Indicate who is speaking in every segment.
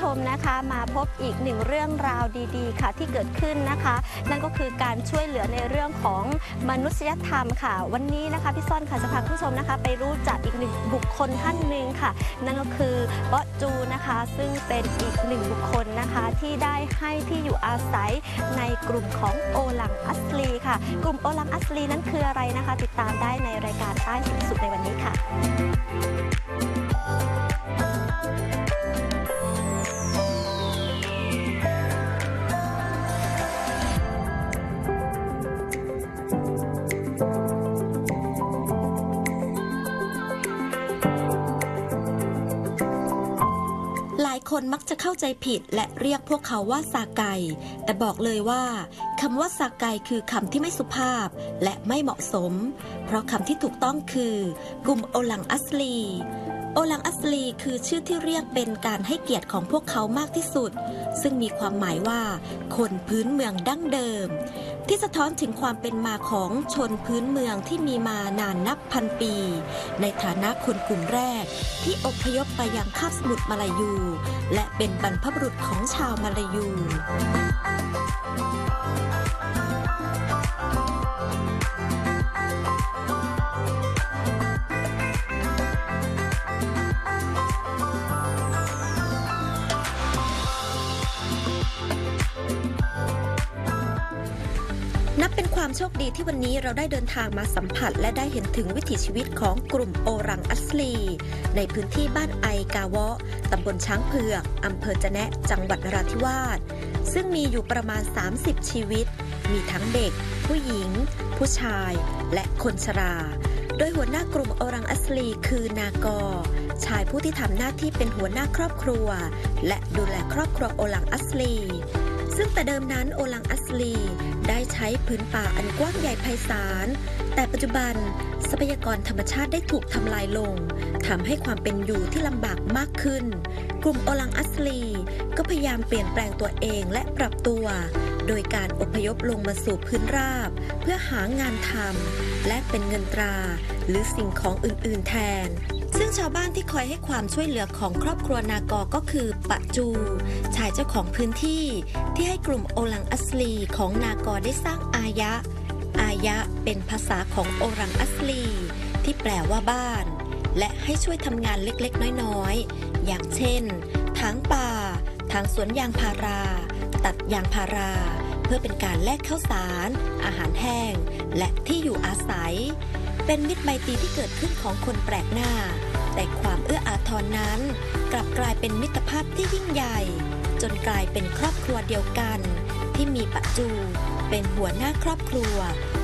Speaker 1: ชมนะคะมาพบอีกหนึ่งเรื่องราวดีๆ ค่ะที่เกิดขึ้นนะคะ นั่นก็คือการช่วยเหลือในเรื่องของมนุษยธรรมค่ะ วันนี้นะคะพี่ซ่อนค่ะจะพาผู้ชมนะคะ ไปรู้จักอีกหนึ่งบุคคลท่านหนึ่งค่ะ นั่นก็คือเบาะจูนะคะ ซึ่งเป็นอีกหนึ่งบุคคลนะคะที่ได้ให้ที่อยู่อาศัยในกลุ่มของโอลังอัสลีค่ะ กลุ่มโอลังอัสลีนั้นคืออะไรนะคะ ติดตามได้ในรายการใต้สิสุดในวันนี้ค่ะ
Speaker 2: คนมักจะเข้าใจผิดและเรียกพวกเขาว่าซาไก แต่บอกเลยว่าคำว่าซาไกคือคำที่ไม่สุภาพและไม่เหมาะสม เพราะคำที่ถูกต้องคือกลุ่มโอลังอัสลี โอลังอัสลีคือชื่อที่เรียกเป็นการให้เกียรติของพวกเขามากที่สุด ซึ่งมีความหมายว่า คนพื้นเมืองดั้งเดิม ที่สะท้อนถึงความเป็นมาของชนพื้นเมืองที่มีมานานนับพันปี ในฐานะคนกลุ่มแรก ที่อพยพไปยังคาบสมุทรมาลายู และเป็นบรรพบุรุษของชาวมาลายู นับเป็นความโชคดีที่วันนี้เราได้เดินทางมาสัมผัส และได้เห็นถึงวิถีชีวิตของกลุ่มโอรังอัสลี ในพื้นที่บ้านไอกาวะตำบลช้างเผือกอำเภอจะแนะจังหวัดนราธิวาสซึ่งมีอยู่ประมาณ 30 ชีวิต มีทั้งเด็ก ผู้หญิง ผู้ชาย และคนชรา โดยหัวหน้ากลุ่มโอรังอัสลีคือนากอชายผู้ที่ทำหน้าที่เป็นหัวหน้าครอบครัว และดูแลครอบครัวโอลังอัสลี ซึ่งแต่เดิมนั้นโอลังอัสลี ได้ใช้พื้นป่าอันกว้างใหญ่ไพศาล แต่ปัจจุบันทรัพยากรธรรมชาติได้ถูกทำลายลงทำให้ความเป็นอยู่ที่ลำบากมากขึ้น กลุ่มโอลังอัสลี ก็พยายามเปลี่ยนแปลงตัวเองและปรับตัว โดยการอพยพลงมาสู่พื้นราบ เพื่อหางานทำและเป็นเงินตรา หรือสิ่งของอื่น ๆ แทน ซึ่งชาวบ้านที่คอยให้ความช่วยเหลือของครอบครัวนากอก็คือปะจู ชายเจ้าของพื้นที่ ที่ให้กลุ่มโอลังอัสลีของนากอได้สร้างอายะ อายะเป็นภาษาของโอรังอัสลี ที่แปลว่าบ้าน และให้ช่วยทำงานเล็กๆ น้อย ๆ อย่างเช่นถางป่าถางสวนยางพารา ตัดยางพารา พื่อเป็นการแลกข้าวสาร อาหารแห้ง และที่อยู่อาศัย เป็นมิตรไมตรีที่เกิดขึ้นของคนแปลกหน้า แต่ความเอื้ออาทรนั้น กลับกลายเป็นมิตรภาพที่ยิ่งใหญ่ จนกลายเป็นครอบครัวเดียวกัน ที่มีปะจู เป็นหัวหน้าครอบครัว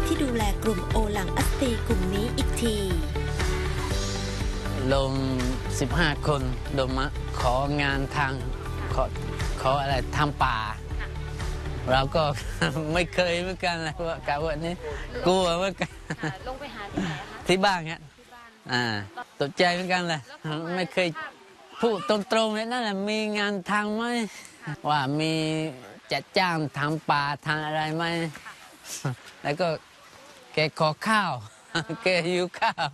Speaker 2: ที่ดูแลกลุ่มโอหลังอัสตีกลุ่มนี้อีกที
Speaker 3: ลง15 คนโดยมาของานทาง ขอขออะไรทำป่า เราก็ ไม่เคยเหมือนกันเลยว่ากับวันนี้กลัวเหมือนกัน
Speaker 4: อ่าลงไปหาที่ไหนอะคะ
Speaker 3: ที่บ้านครับ
Speaker 4: ที่บ้าน
Speaker 3: อ่าตกใจเหมือนกันเลย
Speaker 4: แล้วขาว่า
Speaker 3: ไม่เคย
Speaker 4: ภาพ
Speaker 3: พูดตรงๆเลยนั่นแหละมีงานทางไหมว่ามีจะจ้างทำป่าทางอะไรไหมแล้วก็แกขอข้าว แกหิวข้าว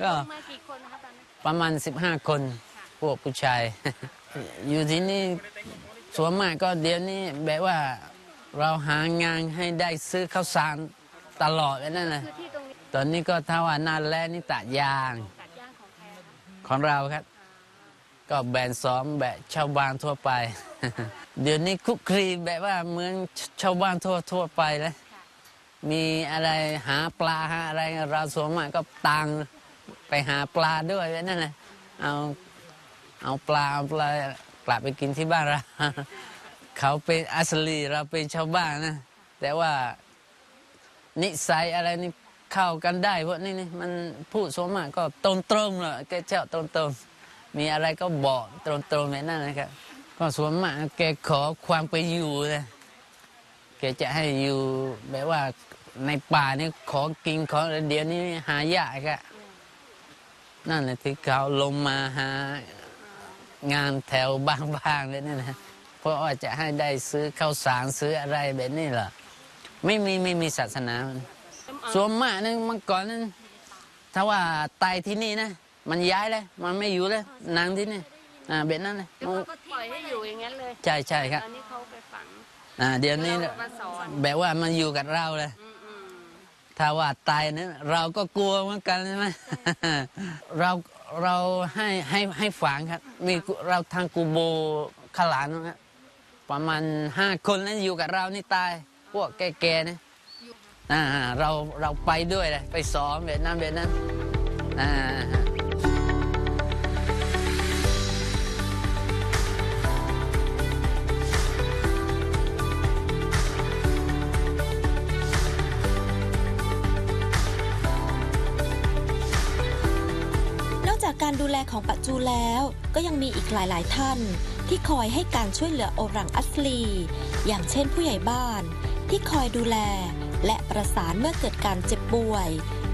Speaker 3: ก็
Speaker 4: ลงมากี่คนนะคะตอนนั้น
Speaker 3: ประมาณ 15 คน พวกผู้ชาย อยู่ที่นี่ ส่วนมากก็เดี๋ยวนี้แบบว่าเราหางานให้ได้ซื้อข้าวสารตลอดนั่นแหละ
Speaker 4: ต
Speaker 3: อนนี้ก็ถ้าว่าหนาแล้นี่ตัดยาง
Speaker 4: ของ
Speaker 3: เราครับ ก็แบนซ้อมแบบชาวบ้านทั่วไป เดี๋ยวนี้คุกคลีแบบว่าเหมือนชาวบ้านทั่วทั่วไปเลยมีอะไรหาปลาหาอะไรเราส่วนมากก็ตังไปหาปลาด้วยนั่นแหละเอาเอาปลาเอาปลา กลับไปกินที่บ้านเรา เขาเป็นอัสลีเราเป็นชาวบ้านนะ แต่ว่านิสัยอะไรนี่เข้ากันได้เพวกนี้นี่มันพูดสวนมากก็ตรงตรงเลยแกเจ้าตรงตรงมีอะไรก็บอกตรงตรงแบบนั้นนะครับก็สวนมากแกขอความไปอยู่เลยแกจะให้อยู่แบบว่าในป่านี่ของกินของเดี๋ยวนี้หายากอะนั่นแหละที่เขาลงมาหา งานแถวบ้างๆเลยนี่นะเพราะว่าจะให้ได้ซื้อข้าวสารซื้ออะไรแบบนี้เหรอไม่มีไม่มีศาสนามันส่วนมากนึงเมื่อก่อนนั้นถ้าว่าตายที่นี่นะ มันย้ายเลย มันไม่อยู่เลยนางที่นี่
Speaker 4: ไอ่า
Speaker 3: แบบนั้นเลย
Speaker 4: เดี๋ยวเขาก็ปล่อยให้อยู่อย่างนั้นเลย
Speaker 3: ใช่ใช่ครับ
Speaker 4: ตอนนี้เขาไปฝัง
Speaker 3: อ่าเดี๋ยวนี้
Speaker 4: เรามาสอน
Speaker 3: แบบว่ามันอยู่กับเราเลย
Speaker 4: อืมอืม
Speaker 3: ถ้าว่าตายนั้นเราก็กลัวเหมือนกันใช่ไหมเรา เราให้ให้ให้ฝังครับ มีเราทางกูโบขลานนะครับประมาณห้าคนนั้นอยู่กับเรานี่ตาย พวกแก่ๆนะอ่าเราเราไปด้วยเลยไปสอนแบบนั้นแบบนั้นอ่า
Speaker 2: ของปัจจูแล้วก็ยังมีอีกหลายๆ ท่าน ที่คอยให้การช่วยเหลือโอรังอัสลี อย่างเช่นผู้ใหญ่บ้าน ที่คอยดูแล และประสานเมื่อเกิดการเจ็บป่วย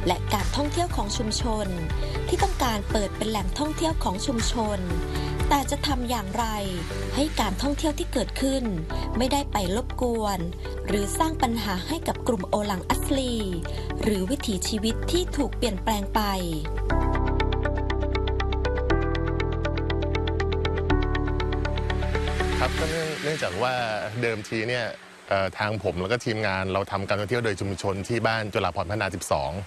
Speaker 2: และการท่องเที่ยวของชุมชน ที่ต้องการเปิดเป็นแหล่งท่องเที่ยวของชุมชน แต่จะทำอย่างไร ให้การท่องเที่ยวที่เกิดขึ้น ไม่ได้ไปรบกวน หรือสร้างปัญหาให้กับกลุ่มโอลังอัสลี หรือวิถีชีวิตที่ถูกเปลี่ยนแปลงไป
Speaker 5: ครับก็เนื่องเนื่องจากว่าเดิมทีเนี่ยเอ่อทางผมแล้วก็ทีมงานเราทำการท่องเที่ยวโดยชุมชนที่บ้านจุฬาภรณ์พัฒนา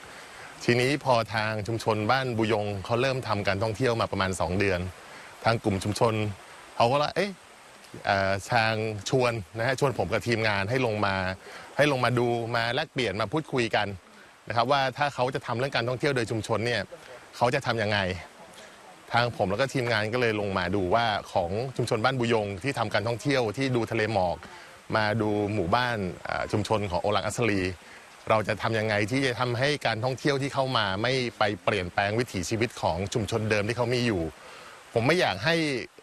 Speaker 5: 12 ทีนี้พอทางชุมชนบ้านบุยงเขาเริ่มทำการท่องเที่ยวมาประมาณ 2 เดือน ทางกลุ่มชุมชนเขาก็ละเอ๊ะ เอ่อทางชวนนะฮะชวนผมกับทีมงานให้ลงมาให้ลงมาดูมาแลกเปลี่ยนมาพูดคุยกันนะครับว่าถ้าเขาจะทำเรื่องการท่องเที่ยวโดยชุมชนเนี่ยเขาจะทำยังไง ทางผมแล้วก็ทีมงานก็เลยลงมาดูว่าของชุมชนบ้านบุยงที่ทำการท่องเที่ยวที่ดูทะเลหมอก มาดูหมู่บ้านอ่าชุมชนของโอลังอัสลี เราจะทำยังไงที่จะทำให้การท่องเที่ยวที่เข้ามาไม่ไปเปลี่ยนแปลงวิถีชีวิตของชุมชนเดิมที่เขามีอยู่ ผมไม่อยากให้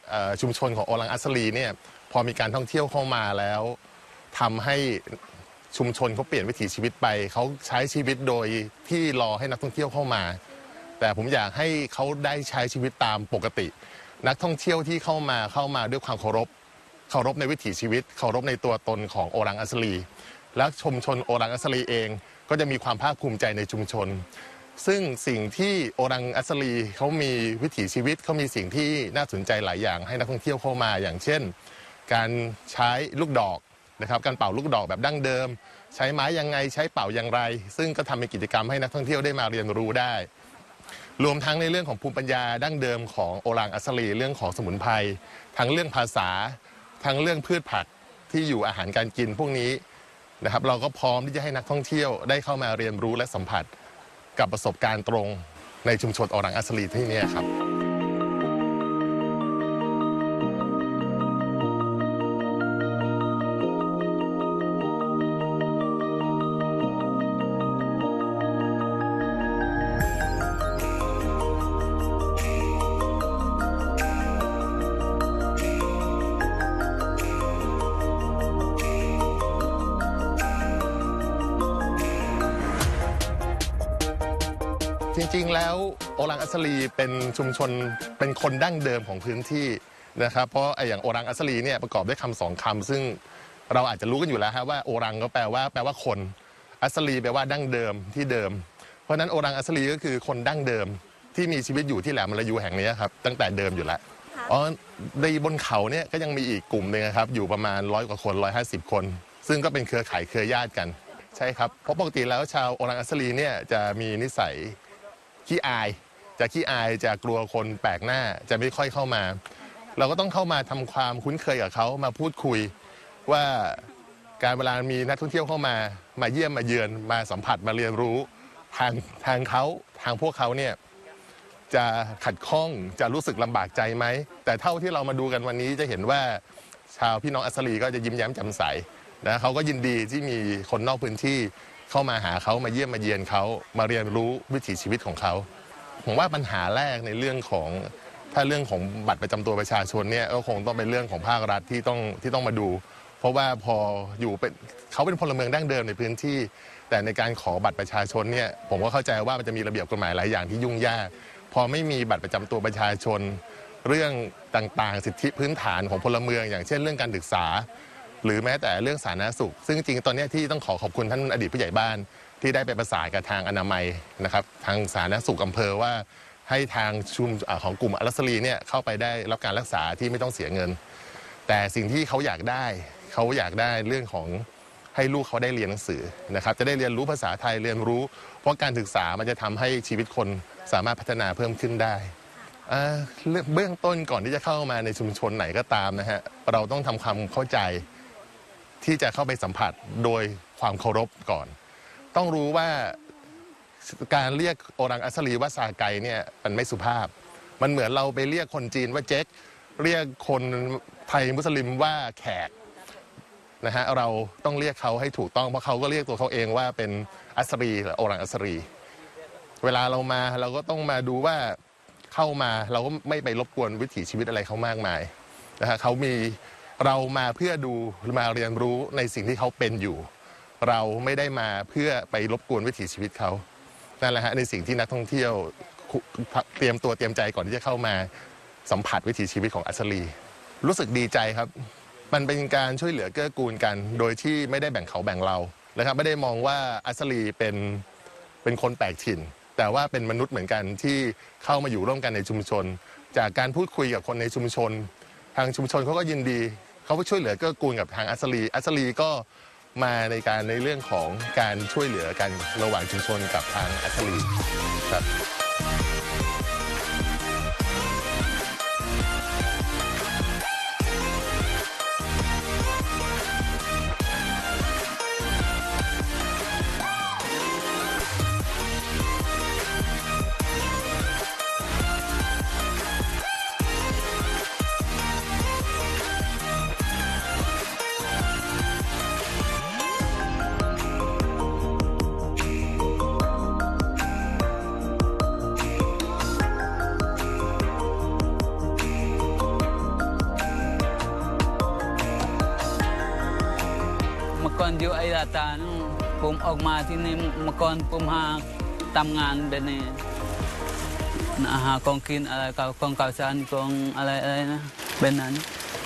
Speaker 5: เอ่อชุมชนของโอลังอัสลีเนี่ยพอมีการท่องเที่ยวเข้ามาแล้วทำให้ชุมชนเขาเปลี่ยนวิถีชีวิตไป เขาใช้ชีวิตโดยที่รอให้นักท่องเที่ยวเข้ามา แต่ผมอยากให้เขาได้ใช้ชีวิตตามปกติ นักท่องเที่ยวที่เข้ามาเข้ามาด้วยความเคารพ เคารพในวิถีชีวิต เคารพในตัวตนของโอรังอัสลี และชุมชนโอรังอัสลีเอง ก็จะมีความภาคภูมิใจในชุมชน ซึ่งสิ่งที่โอรังอัสลีเขามีวิถีชีวิตเขามีสิ่งที่น่าสนใจหลายอย่าง ให้นักท่องเที่ยวเข้ามาอย่างเช่น การใช้ลูกดอกนะครับการเป่าลูกดอกแบบดั้งเดิม ใช้ไม้ยังไงใช้เป่าอย่างไร ซึ่งก็ทำเป็นกิจกรรมให้นักท่องเที่ยวได้มาเรียนรู้ได้ รวมทั้งในเรื่องของภูมิปัญญาดั้งเดิมของโอรางอัสลีเรื่องของสมุนไพรทั้งเรื่องภาษา ทั้งเรื่องพืชผักที่อยู่อาหารการกินพวกนี้นะครับเราก็พร้อมที่จะให้นักท่องเที่ยวได้เข้ามาเรียนรู้และสัมผัส กับประสบการณ์ตรงในชุมชนโอรางอัสลีที่นี่ครับ ริง ๆ แล้วโอรังอัสลีเป็นชุมชนเป็นคนดั้งเดิมของพื้นที่นะครับเพราะไอ้อย่างโอรังอัสลีเนี่ยประกอบด้วยคำสองคำซึ่งเราอาจจะรู้กันอยู่แล้วฮะว่าโอรังก็แปลว่าแปลว่าคน อัสลีแปลว่าดั้งเดิมที่เดิม เพราะฉะนั้นโอรังอัสลีก็คือคนดั้งเดิมที่มีชีวิตอยู่ที่แหลมมลายูแห่งนี้ครับตั้งแต่เดิมอยู่แล้ว
Speaker 1: ค่ะ
Speaker 5: อ๋อในบนเขาเนี่ยก็ยังมีอีกกลุ่มหนึ่งนะครับอยู่ประมาณร้อยกว่าคน150คน ซึ่งก็เป็นเครือข่ายเครือญาติกัน ใช่ครับเพราะปกติแล้วชาวโอรังอัสลีเนี่ยจะมีนิสัย ขี้อาย จะขี้อายจะกลัวคนแปลกหน้าจะไม่ค่อยเข้ามา เราก็ต้องเข้ามาทำความคุ้นเคยกับเขามาพูดคุย ว่าการเวลามีนักท่องเที่ยวเข้ามา มาเยี่ยมมาเยือนมาสัมผัสมาเรียนรู้ทางทางเขาทางพวกเขาเนี่ยจะขัดข้องจะรู้สึกลำบากใจไหม แต่เท่าที่เรามาดูกันวันนี้จะเห็นว่าชาวพี่น้องอัสลีก็จะยิ้มแย้มแจ่มใสนะเขาก็ยินดีที่มีคนนอกพื้นที่ เข้ามาหาเขามาเยี่ยมมาเยียนเขามาเรียนรู้วิถีชีวิตของเขาผมว่าปัญหาแรกในเรื่องของถ้าเรื่องของบัตรประจำตัวประชาชนเนี่ยก็คงต้องเป็นเรื่องของภาครัฐที่ต้องที่ต้องมาดู เพราะว่าพออยู่เป็นเขาเป็นพลเมืองดั้งเดิมในพื้นที่ แต่ในการขอบัตรประชาชนเนี่ยผมก็เข้าใจว่ามันจะมีระเบียบกฎหมายหลายอย่างที่ยุ่งยาก พอไม่มีบัตรประจำตัวประชาชน เรื่องต่างๆ สิทธิพื้นฐานของพลเมือง อย่างเช่นเรื่องการศึกษา หรือแม้แต่เรื่องสาธารณสุข ซึ่งจริงๆตอนนี้ที่ต้องขอขอบคุณท่านอดีตผู้ใหญ่บ้าน ที่ได้ไปประสานกับทางอนามัยนะครับทางสาธารณสุขอำเภอว่าให้ทางชุมอ่าของกลุ่มอัลลัสลีเนี่ยเข้าไปได้รับการรักษาที่ไม่ต้องเสียเงิน แต่สิ่งที่เขาอยากได้เขาอยากได้เรื่องของให้ลูกเขาได้เรียนหนังสือนะครับจะได้เรียนรู้ภาษาไทยเรียนรู้ เพราะการศึกษามันจะทำให้ชีวิตคนสามารถพัฒนาเพิ่มขึ้นได้อ่าเรื่องเบื้องต้นก่อนที่จะเข้ามาในชุมชนไหนก็ตามนะฮะเราต้องทำความเข้าใจ ที่จะเข้าไปสัมผัสโดยความเคารพก่อน ต้องรู้ว่าการเรียกโอรังอัสลีว่าซาไกเนี่ยมันไม่สุภาพ มันเหมือนเราไปเรียกคนจีนว่าเจ๊กเรียกคนไทยมุสลิมว่าแขกนะฮะเราต้องเรียกเขาให้ถูกต้องเพราะเขาก็เรียกตัวเขาเองว่าเป็นอัสรีหรือโอรังอัสรี เวลาเรามาเราก็ต้องมาดูว่าเข้ามาเราก็ไม่ไปรบกวนวิถีชีวิตอะไรเขามากมายนะฮะเขามี เรามาเพื่อดูมาเรียนรู้ในสิ่งที่เขาเป็นอยู่ เราไม่ได้มาเพื่อไปรบกวนวิถีชีวิตเขานั่นแหละฮะในสิ่งที่นักท่องเที่ยวเตรียมตัวเตรียมใจก่อนที่จะเข้ามาสัมผัสวิถีชีวิตของอัสลีรู้สึกดีใจครับ มันเป็นการช่วยเหลือเกื้อกูลกัน โดยที่ไม่ได้แบ่งเขาแบ่งเรานะครับไม่ได้มองว่าอัสลีเป็นเป็นคนแปลกถิ่น แต่ว่าเป็นมนุษย์เหมือนกันที่เข้ามาอยู่ร่วมกันในชุมชน จากการพูดคุยกับคนในชุมชน ทางชุมชนเขาก็ยินดี เขาก็ช่วยเหลือเกื้อกูลกับทางอัสลีอัสลีก็มาในการในเรื่องของการช่วยเหลือกันระหว่างชุมชนกับทางอัสลีครับ
Speaker 3: ออกมาที่นี่เมื่อก่อนผมหาทำงานแบบนี้นะหาของกินอะไรกับของข้าวสารของอะไรอะไรนะแบบนั้น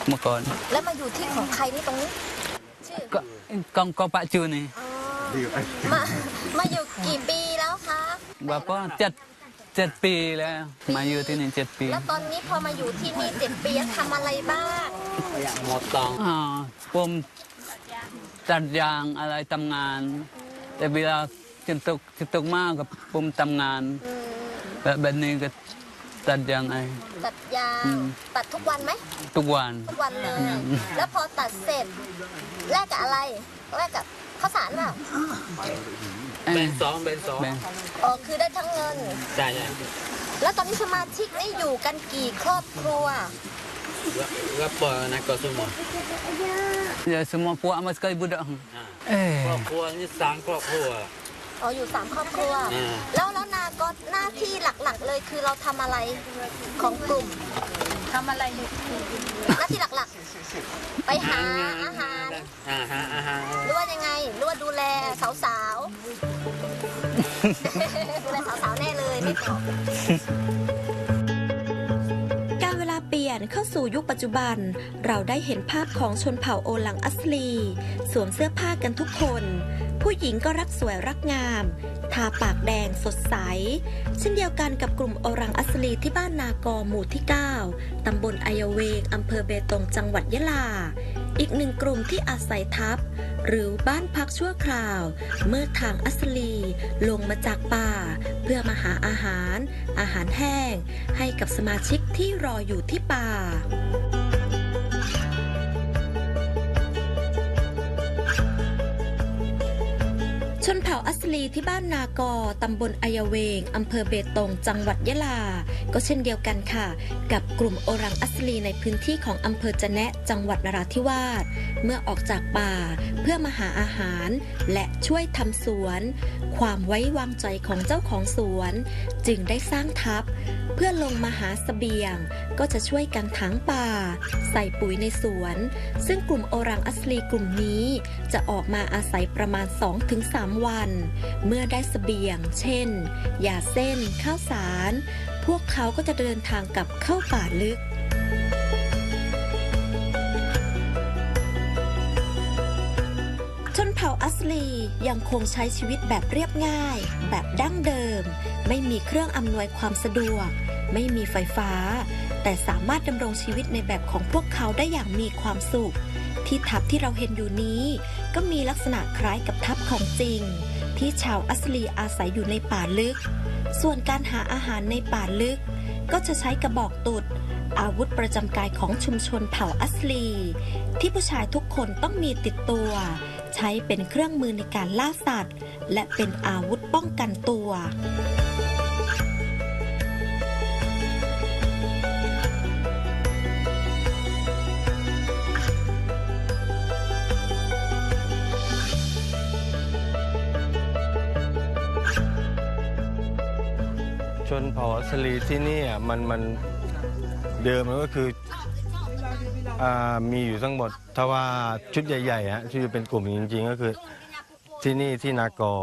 Speaker 3: เมื่อก่อน
Speaker 2: แล้วมาอยู่ที่ของใครนี่ตรงนี้ชื่อ
Speaker 3: ก็ของของปะจูนี่
Speaker 2: มามาอยู่กี่ปีแล้วคะ
Speaker 3: ว่าก็เจ็ดเจ็ดปีแล้ว มาอยู่ที่นี่เจ็ดปี
Speaker 2: แล้วตอนนี้พอมาอยู่ที่นี่เจ็ดปีทำอะไรบ้าง
Speaker 3: อ่าผมตัดยางอะไรทำงาน แต่เวลาจะตกจะตกมากกับผมทำงาน
Speaker 2: อืม
Speaker 3: แบบแบบนี้ก็ตัดยางไอ
Speaker 2: ตัดยาง
Speaker 3: อืม
Speaker 2: ตัดทุกวันไหม
Speaker 3: ทุกวัน
Speaker 2: ทุกวันเลย แล้วพอตัดเสร็จแลกกับอะไรแลกกับข้าวสารเปล่า
Speaker 3: เบนสองเบนสอง
Speaker 2: อ๋อคือได้ทั้งเงิน
Speaker 3: ใช่ใช่
Speaker 2: แล้วตอนนี้สมาชิกนี่อยู่กันกี่ครอบครัว
Speaker 6: Berapa nak kau semua?
Speaker 3: Ya semua puak sama sekali budak. Eh,
Speaker 6: ครอบครัวนี่สามครอบครัว
Speaker 2: อ๋ออยู่สามครอบครัว
Speaker 6: อ่า
Speaker 2: แล้วแล้วนาก็หน้าที่หลักๆเลยคือเราทำอะไรของกลุ่ม
Speaker 4: ทำอะไรอยู่
Speaker 2: หน้าที่หลักๆ ไปหาอาหาร
Speaker 6: อาหารอาหาร
Speaker 2: หรือว่ายังไงหรือว่าดูแลสาวๆดูแลสาวๆแน่เลยไม่ตอบ นเข้าสู่ยุคปัจจุบัน เราได้เห็นภาพของชนเผ่าโอลังอัสลี สวมเสื้อผ้ากันทุกคน ผู้หญิงก็รักสวยรักงาม ทาปากแดงสดใส เช่นเดียวกันกับกลุ่มโอรังอัสลีที่บ้านนากอหมู่ที่ 9 ตำบลอายเวงอำเภอเบตงจังหวัดยะลา อีกหนึ่งกลุ่มที่อาศัยทับ หรือบ้านพักชั่วคราว เมื่อทางอัสลีลงมาจากป่า เพื่อมาหาอาหาร อาหารแห้ง ให้กับสมาชิกที่รออยู่ที่ป่า ลีที่บ้านนากอตำบลอายเวงอำเภอเบตง จังหวัดยะลา ก็เช่นเดียวกันค่ะ กับกลุ่มโอรังอัสลีในพื้นที่ของอำเภอจะแนะจังหวัดนราธิวาส เมื่อออกจากป่า เพื่อมาหาอาหาร และช่วยทำสวน ความไว้วางใจของเจ้าของสวน จึงได้สร้างทัพ เพื่อลงมาหาเสบียง ก็จะช่วยกันถางป่า ใส่ปุ๋ยในสวน ซึ่งกลุ่มโอรังอัสลีกลุ่มนี้ จะออกมาอาศัยประมาณ 2-3 วันเมื่อได้เสบียง เช่นยาเส้น ข้าวสาร พวกเขาก็จะเดินทางกลับเข้าป่าลึกชนเผ่าอัสลียังคงใช้ชีวิตแบบเรียบง่าย แบบดั้งเดิม ไม่มีเครื่องอำนวยความสะดวก ไม่มีไฟฟ้า แต่สามารถดำรงชีวิตในแบบของพวกเขาได้อย่างมีความสุข ที่ทับที่เราเห็นอยู่นี้ ก็มีลักษณะคล้ายกับทับของจริง ที่ชาวอัสลีอาศัยอยู่ในป่าลึก ส่วนการหาอาหารในป่าลึก ก็จะใช้กระบอกตุด อาวุธประจำกายของชุมชนเผ่าอัสลี ที่ผู้ชายทุกคนต้องมีติดตัว ใช้เป็นเครื่องมือในการล่าสัตว์ และเป็นอาวุธป้องกันตัว
Speaker 7: เผาอัสลีที่นี่อะมันมันเดิมมันก็คืออมีอยู่ทั้งหมดถ้าว่าชุดใหญ่ๆฮะที่เป็นกลุ่มจริง ๆ ก็คือที่นี่ที่นากอ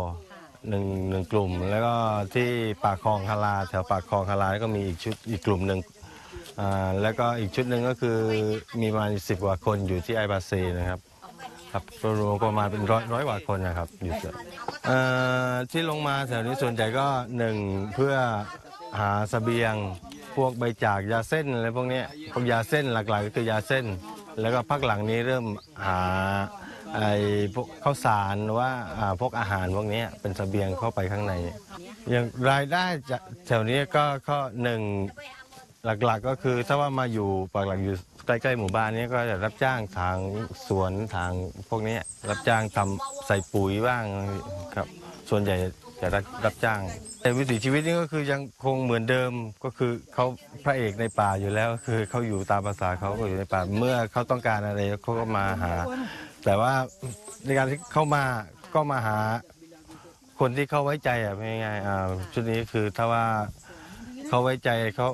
Speaker 7: หนึ่งหนึ่งกลุ่ม แล้วก็ที่ปากคลองคาราแถวปากคลองคาราก็มีอีกชุดอีกกลุ่มหนึ่งแล้วก็อีกชุดหนึ่งก็คือมีประมาณสิบกว่าคนอยู่ที่ไอบาเซนะครับครับรวมประมาณเป็นร้อยร้อยกว่าคนนะครับอยู่ที่ลงมาแถวนี้ส่วนใหญ่ก็หนึ่งเพื่อ หาสเสบียง พวกใบจากยาเส้นอะไรพวกนี้พวกยาเส้นหลักๆก็คือยาเส้น แล้วก็พักหลังนี้เริ่มหาไอ้พวกข้าวสารว่าพวกอาหารพวกนี้เป็นสเสบียงเข้าไปข้างในอย่างรายได้จะแถวนี้ก็ก็หนึ่งหลักๆก็คือถ้าว่ามาอยู่ปากหลักอยู่ใกล้ๆหมู่บ้านนี้ก็จะรับจ้างทางสวนทางพวกนี้รับจ้างทำใส่ปุ๋ยบ้างครับ ส่วนใหญ่จะรับรับจ้าง แต่วิถีชีวิตนี่ก็คือยังคงเหมือนเดิมก็คือเขาพระเอกในป่าอยู่แล้ว คือเขาอยู่ตามภาษาเขาก็อยู่ในป่าเมื่อเขาต้องการอะไรเขาก็มาหา แต่ว่าในการที่เข้ามาก็มาหาคนที่เขาไว้ใจอะเป็นง่ายอ่าชุดนี้คือถ้าว่าเขาไว้ใจเขา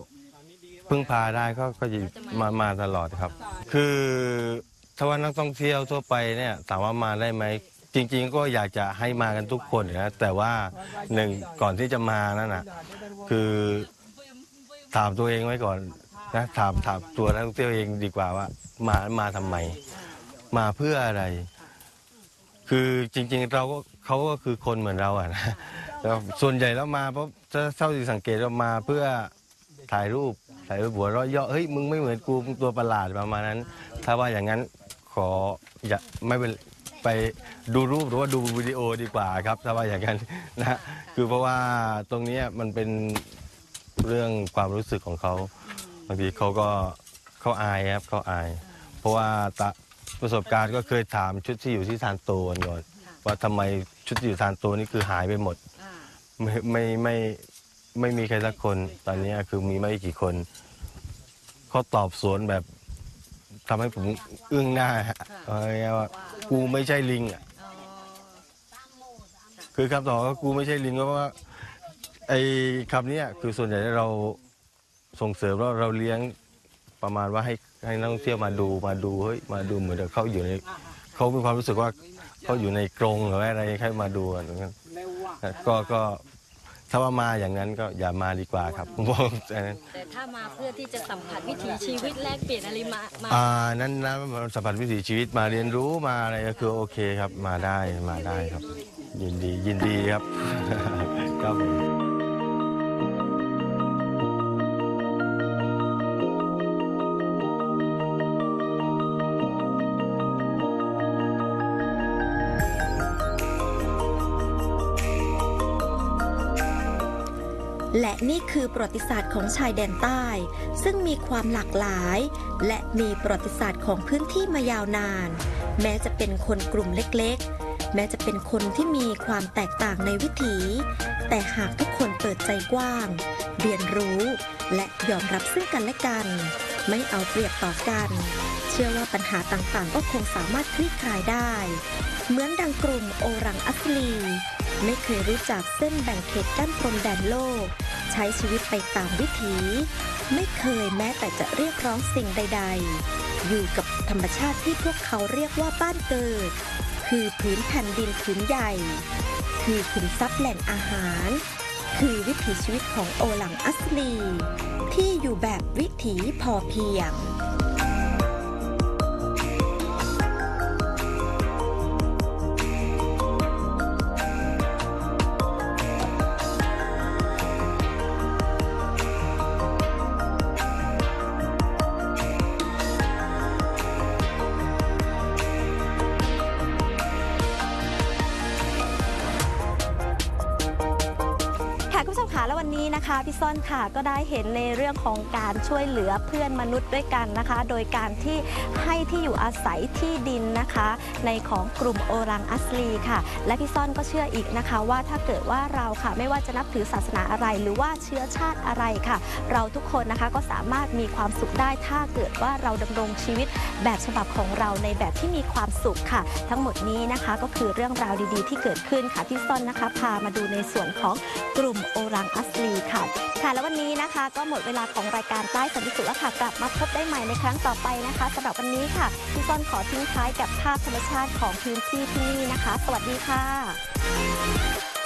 Speaker 7: พึ่งพาได้เขาก็จะมามาตลอดครับ คือถ้าว่านักท่องเที่ยวทั่วไปเนี่ยถามว่ามาได้ไหม จริงๆก็อยากจะให้มากันทุกคนนะแต่ว่าหนึ่งก่อนที่จะมานั่นน่ะคือถามตัวเองไว้ก่อนนะถามถามตัวนักท่องเที่ยวเองดีกว่าว่า มามาทำไม มาเพื่ออะไร คือจริง ๆ เราก็เขาก็คือคนเหมือนเราอะนะแล้วส่วนใหญ่แล้วมาเพราะถ้าเท่าที่สังเกตเรามาเพื่อถ่ายรูปถ่ายรูปหัวเราะเยาะเฮ้ยมึงไม่เหมือนกูมึงตัวประหลาดประมาณนั้น ถ้าว่าอย่างนั้นขออย่าไม่เป็น ไปดูรูปหรือว่าดูวิดีโอดีกว่าครับถ้าว่าอย่างนั้นนะคือเพราะว่าตรงเนี้ยมันเป็นเรื่องความรู้สึกของเขาบางทีเขาก็เขาอายครับเขาอาย เพราะว่าตะประสบการณ์ก็เคยถามชุดที่อยู่ที่ทานโตกันก่อนว่าทำไมชุดที่อยู่ทานโตนี่คือหายไปหมดไม่ไม่ไม่ไม่มีใครสักคนตอนนี้คือมีไม่กี่คนเขาตอบสวนแบบ ทำให้ผมอึ้งหน้าฮะเอาง่ายๆว่ากูไม่ใช่ลิงอะ คือคำตอบว่ากูไม่ใช่ลิงเพราะว่าไอ้คำเนี้ยคือส่วนใหญ่เราส่งเสริมเราเราเลี้ยงประมาณว่าให้ให้นักท่องเที่ยวมาดูมาดูเฮ้ยมาดูเหมือนกับเขาอยู่ในเขามีความรู้สึกว่าเขาอยู่ในกรงหรือว่าอะไรให้มาดูกันอย่างนั้นก็ก็ ถ้าว่ามาอย่างนั้นก็อย่ามาดีกว่าครับผมบอกอย่างนั้น
Speaker 8: แต่ถ้ามาเพื่อที่จะสัมผัสวิถีชีวิตแลกเปลี่ยนอะไรมามา
Speaker 7: อ่านั้นนะสัมผัสวิถีชีวิตมาเรียนรู้มาอะไรก็คือโอเคครับ มาได้มาได้ครับ ยินดียินดีครับ ครับผม
Speaker 2: และนี่คือประวัติศาสตร์ของชายแดนใต้ ซึ่งมีความหลากหลาย และมีประวัติศาสตร์ของพื้นที่มายาวนาน แม้จะเป็นคนกลุ่มเล็กๆ แม้จะเป็นคนที่มีความแตกต่างในวิถี แต่หากทุกคนเปิดใจกว้าง เรียนรู้และยอมรับซึ่งกันและกัน ไม่เอาเปรียบต่อกัน เชื่อว่าปัญหาต่างๆ ก็คงสามารถคลี่คลายได้ เหมือนดังกลุ่มโอรังอัสลีไม่เคยรู้จักเส้นแบ่งเขตกั้นพรมแดนโลก ช้ชีวิตไปตามวิถี ไม่เคยแม้แต่จะเรียกร้องสิ่งใด ๆ อยู่กับธรรมชาติที่พวกเขาเรียกว่าบ้านเกิด คือผืนแผ่นดินผืนใหญ่ คือขุมทรัพย์แหล่งอาหาร คือวิถีชีวิตของโอหลังอัสลี ที่อยู่แบบวิถีพอเพียง แล้ววันนี้นะคะพี่ซ่อนค่ะก็ได้เห็นในเรื่องของการช่วยเหลือเพื่อนมนุษย์ด้วยกันนะคะ โดยการที่ให้ที่อยู่อาศัยที่ดินนะคะ ในของกลุ่มโอรังอัสลีค่ะ และพี่ซ่อนก็เชื่ออีกนะคะว่าถ้าเกิดว่าเราค่ะไม่ว่าจะนับถือศาสนาอะไร หรือว่าเชื้อชาติอะไรค่ะ เราทุกคนนะคะก็สามารถมีความสุขได้ ถ้าเกิดว่าเราดำรงชีวิตแบบฉบับของเราในแบบที่มีความสุขค่ะ ทั้งหมดนี้นะคะก็คือเรื่องราวดีๆ ที่เกิดขึ้นค่ะพี่ซ่อนนะคะพามาดูในส่วนของกลุ่มโอรังัสลีค่ะ ค่ะ แล้ววันนี้นะคะก็หมดเวลาของรายการใต้สันติสุขแล้วค่ะ กลับมาพบได้ใหม่ในครั้งต่อไปนะคะสำหรับวันนี้ค่ะพี่ซ่อนขอทิ้งท้ายกับภาพธรรมชาติของพื้นที่ที่นี่นะคะ สวัสดีค่ะ